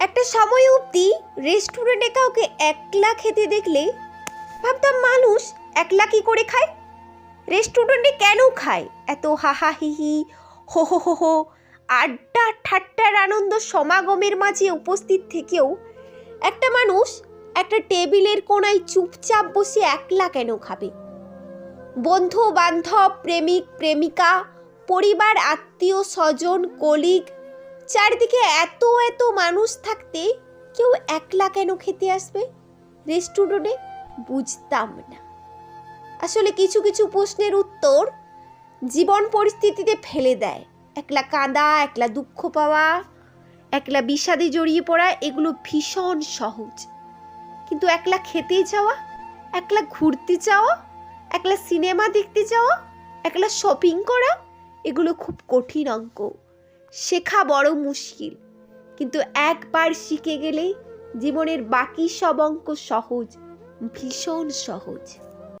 একটা সময় অবধি রেস্টুরেন্টে কাউকে একলা খেতে দেখলে ভাবতাম মানুষ একলা কি করে খায়? রেস্টুরেন্টে কেন খায়? এত হাহা হিহি হো হো হো হো, আড্ডা ঠাট্টার আনন্দ সমাগমের মাঝে উপস্থিত থেকেও একটা মানুষ একটা টেবিলের কোনায় চুপচাপ বসে একলা কেন খাবে? বন্ধু বান্ধব প্রেমিক, প্রেমিকা, পরিবার আত্মীয় স্বজন কলিগ চারিদিকে এত এত মানুষ থাকতে কেউ একলা কেন খেতে আসবে? রেস্টুরেন্টে বুঝতাম না। আসলে কিছু কিছু প্রশ্নের উত্তর জীবন পরিস্থিতিতে ফেলে দেয়। একলা কাঁদা, একলা দুঃখ পাওয়া, একলা বিষাদে জড়িয়ে পড়া, এগুলো ভীষণ সহজ। কিন্তু একলা খেতে যাওয়া, একলা ঘুরতে যাওয়া, একলা সিনেমা দেখতে যাওয়া, একলা শপিং করা, এগুলো খুব কঠিন অঙ্ক শেখা বড় মুশকিল। কিন্তু একবার শিখে গেলেই জীবনের বাকি সব অঙ্ক সহজ ভীষণ সহজ।